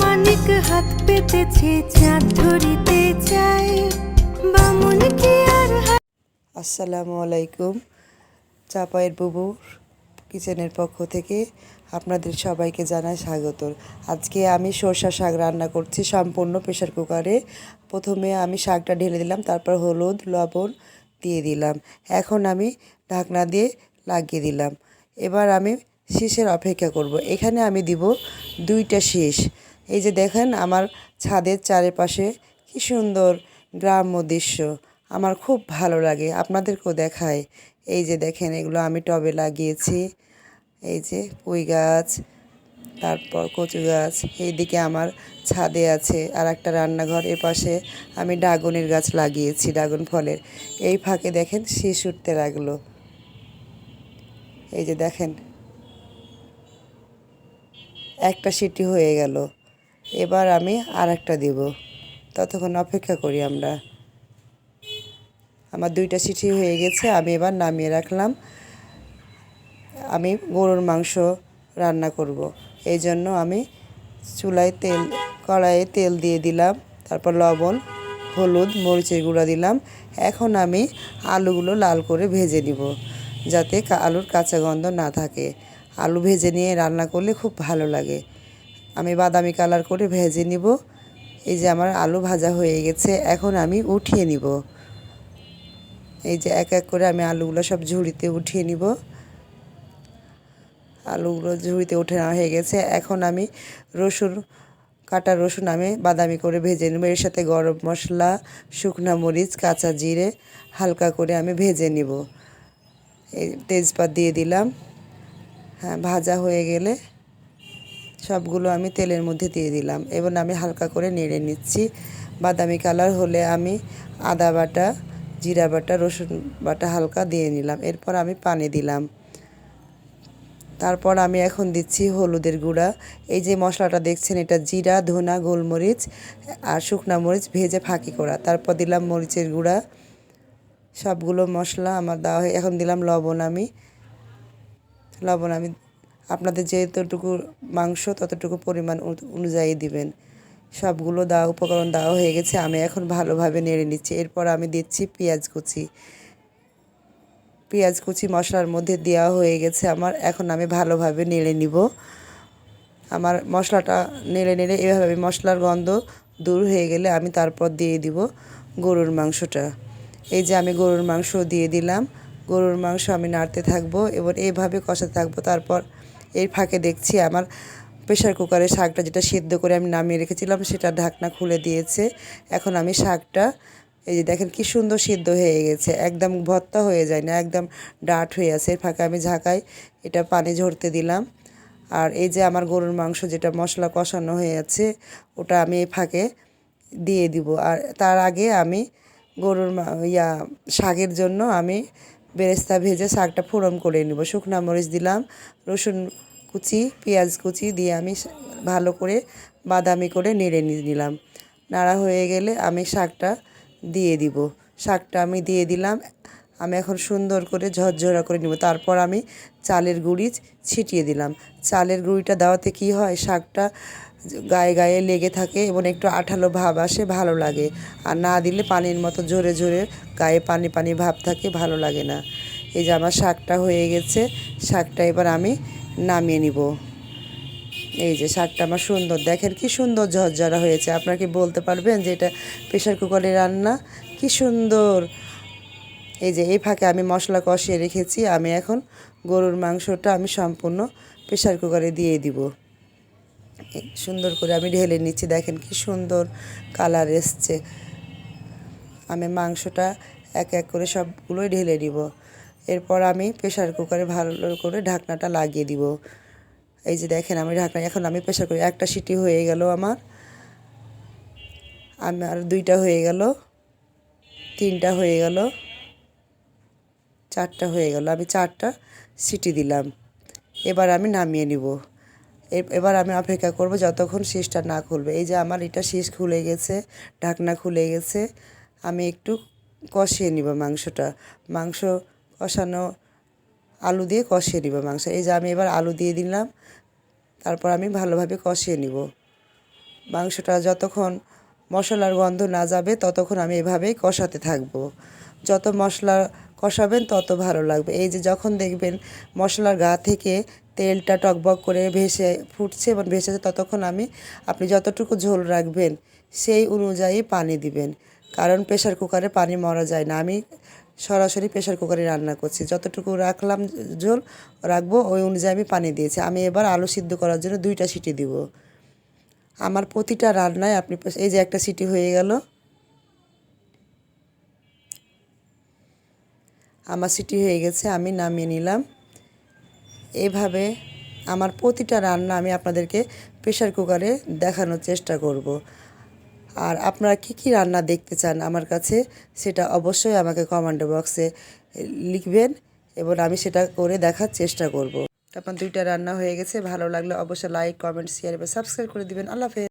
মানিক হাত পেতেছে, চাঁদ ধরিতে চায়। বামুন কি আর আসসালামু আলাইকুম, চাপায়ের বুবুর কিচেনের পক্ষ থেকে আপনাদের সবাইকে জানাই স্বাগত আজকে আমি সরষা শাক রান্না করছি সম্পূর্ণ প্রেশার কুকারে। প্রথমে আমি শাকটা ঢেলে দিলাম, তারপর হলুদ, লবণ দিয়ে দিলাম। এখন আমি ঢাকনা দিয়ে লাগিয়ে দিলাম। এবার আমি শীষের অপেক্ষা করব। এখানে আমি দিব দুইটা শীষ। এই যে দেখেন আমার ছাদের চারিপাশে কি সুন্দর গ্রাম্য দৃশ্য। আমার খুব ভালো লাগে, আপনাদেরকেও দেখায়। এই যে দেখেন, এগুলো আমি টবে লাগিয়েছি। এই যে পুঁই গাছ, তারপর কচু গাছ, এইদিকে আমার ছাদে আছে আর একটা রান্নাঘর এ পাশে আমি ড্রাগনের গাছ লাগিয়েছি ড্রাগন ফলের। এই ফাঁকে দেখেন শীষ উঠতে লাগল এই যে দেখেন, একটা সিটি হয়ে গেল। এবার আমি আর একটা দিব। ততক্ষণ অপেক্ষা করি আমরা। আমার দুইটা সিটি হয়ে গেছে, আমি এবার নামিয়ে রাখলাম। আমি গরুর মাংস রান্না করব। এই জন্য আমি চুলায় তেল, কড়াইয়ে তেল দিয়ে দিলাম, তারপর লবণ, হলুদ, মরিচের গুঁড়া দিলাম। এখন আমি আলুগুলো লাল করে ভেজে নিব, যাতে আলুর কাঁচা গন্ধ না থাকে। আলু ভেজে নিয়ে রান্না করলে খুব ভালো লাগে। আমি বাদামি কালার করে ভেজে নিব। এই যে আমার আলু ভাজা হয়ে গেছে, এখন আমি উঠিয়ে নিব। এই যে এক এক করে আমি আলুগুলো সব ঝুড়িতে উঠিয়ে নিব। আলুগুলো ঝুড়িতে উঠে নেওয়া হয়ে গেছে। এখন আমি রসুন, কাটা রসুন আমি বাদামি করে ভেজে নেব। এর সাথে গরম মশলা, শুকনা মরিচ, কাঁচা জিরে হালকা করে আমি ভেজে নিব। এই তেজপাত দিয়ে দিলাম। হ্যাঁ ভাজা হয়ে গেলে সবগুলো আমি তেলের মধ্যে দিয়ে দিলাম। এবং আমি হালকা করে নেড়ে নিচ্ছি। বাদামি কালার হলে আমি আদা বাটা, জিরা বাটা, রসুন বাটা হালকা দিয়ে নিলাম। এরপর আমি পানি দিলাম। তারপর আমি এখন দিচ্ছি হলুদের গুঁড়া। এই যে মশলাটা দেখছেন, এটা জিরা, ধনা, গোলমরিচ আর শুকনা মরিচ ভেজে ফাঁকি করা। তারপর দিলাম মরিচের গুঁড়া। সবগুলো মশলা আমার দেওয়া হয়ে এখন দিলাম লবণ আমি। লবণ আমি আপনাদের যেতটুকু মাংস, ততটুকু পরিমাণ অনুযায়ী দিবেন। সবগুলো দেওয়া, উপকরণ দেওয়া হয়ে গেছে, আমি এখন ভালোভাবে নেড়ে নিচ্ছি। এরপর আমি দিচ্ছি পেঁয়াজ কুচি। পেঁয়াজ কুচি মশলার মধ্যে দেওয়া হয়ে গেছে আমার, এখন আমি ভালোভাবে নেড়ে নিব। আমার মশলাটা নেড়ে নেড়ে এভাবে মশলার গন্ধ দূর হয়ে গেলে আমি তারপর দিয়ে দিব গরুর মাংসটা। এই যে আমি গরুর মাংস দিয়ে দিলাম, গরুর মাংস আমি নাড়তে থাকব, এবার এইভাবে কষাতে থাকব, তারপর এই ফাঁকে দেখছি আমার প্রেশার কুকারে শাকটা যেটা সিদ্ধ করে আমি নামিয়ে রেখেছিলাম, সেটা ঢাকনা খুলে দিয়েছে। এখন আমি শাকটা, এই যে দেখেন কি সুন্দর সিদ্ধ হয়ে গেছে, একদম ভর্তা হয়ে যায় না, একদম ডাট হয়ে আছে। এর ফাঁকে আমি ঝাঁকাই এটা পানি ঝরতে দিলাম। আর এই যে আমার গরুর মাংস যেটা মশলা কষানো হয়ে আছে, ওটা আমি এই ফাঁকে দিয়ে দিব। আর তার আগে আমি গরুর ইয়া, শাকের জন্য আমি বেরেস্তা ভেজে শাকটা ফোড়ন করে নেব। শুকনা মরিচ দিলাম, রসুন কুচি, পেঁয়াজ কুচি দিয়ে আমি ভালো করে বাদামি করে নেড়ে নিলাম। নাড়া হয়ে গেলে আমি শাকটা দিয়ে দিব। শাকটা আমি দিয়ে দিলাম, আমি এখন সুন্দর করে ঝরঝরা করে নিব। তারপর আমি চালের গুঁড়ি ছিটিয়ে দিলাম। চালের গুঁড়িটা দেওয়াতে কি হয়? শাকটা গায়ে গায়ে লেগে থাকে এবং একটু আঠালো ভাব আসে, ভালো লাগে। আর না দিলে পানির মতো জোরে জোরে গায়ে পানি পানি ভাব থাকে, ভালো লাগে না। এই যে আমার শাকটা হয়ে গেছে, শাকটা এবার আমি নামিয়ে নিব। এই যে শাকটা আমার সুন্দর, দেখেন কি সুন্দর ঝরঝরা হয়েছে। আপনারা কি বলতে পারবেন যে এটা প্রেশার কুকারে রান্না? কি সুন্দর! এই যে এই ফাঁকে আমি মশলা কষিয়ে রেখেছি, আমি এখন গরুর মাংসটা আমি সম্পূর্ণ প্রেশার কুকারে দিয়ে দিব। সুন্দর করে আমি ঢেলে নিচ্ছি। দেখেন কি সুন্দর কালার এসছে। আমি মাংসটা এক এক করে সবগুলোই ঢেলে দিব এরপর আমি প্রেশার কুকারে ভালো করে ঢাকনাটা লাগিয়ে দিব। এই যে দেখেন আমি ঢাকনা, এখন আমি প্রেশার কুকারে, একটা সিটি হয়ে গেল আমার। আমার দুইটা হয়ে গেল, তিনটা হয়ে গেল, চারটা হয়ে গেল। আমি চারটা সিটি দিলাম। এবার আমি নামিয়ে নিব। এবার আমি অপেক্ষা করব যতক্ষণ শীষটা না খুলবে। এই যে আমার এটা শীষ খুলে গেছে, ঢাকনা খুলে গেছে। আমি একটু কষিয়ে নিব মাংসটা। মাংস কষানো, আলু দিয়ে কষিয়ে নিব মাংস। এই যে আমি এবার আলু দিয়ে দিলাম। তারপর আমি ভালোভাবে কষিয়ে নিব। মাংসটা যতক্ষণ মশলার গন্ধ না যাবে, ততক্ষণ আমি এভাবেই কষাতে থাকব। যত মশলা কষাবেন, তত ভালো লাগবে। এই যে যখন দেখবেন মশলার গা থেকে তেলটা টকবক করে ভেসে ফুটছে এবং ভেসেছে ততক্ষণ আমি, আপনি যতটুকু ঝোল রাখবেন সেই অনুযায়ী পানি দিবেন। কারণ প্রেশার কুকারে পানি মরা যায় না। আমি সরাসরি প্রেশার কুকারে রান্না করছি। যতটুকু রাখলাম ঝোল রাখব, ওই অনুযায়ী আমি পানি দিয়েছি। আমি এবার আলু সিদ্ধ করার জন্য দুইটা সিটি দিব। আমার প্রতিটা রান্নায় আপনি এই যে একটা সিটি হয়ে গেল। আমার সিটি হয়ে গেছে, আমি নামিয়ে নিলাম। এইভাবে আমার প্রতিটা রান্না আমি আপনাদেরকে প্রেশার কুকারে দেখানোর চেষ্টা করব। আর আপনারা কি কি রান্না দেখতে চান আমার কাছে, সেটা অবশ্যই আমাকে কমেন্ট বক্সে লিখবেন এবং আমি সেটা করে দেখার চেষ্টা করব। আপনার দুইটা রান্না হয়ে গেছে, ভালো লাগলে অবশ্যই লাইক কমেন্ট শেয়ার এবং সাবস্ক্রাইব করে দিবেন। আল্লাহ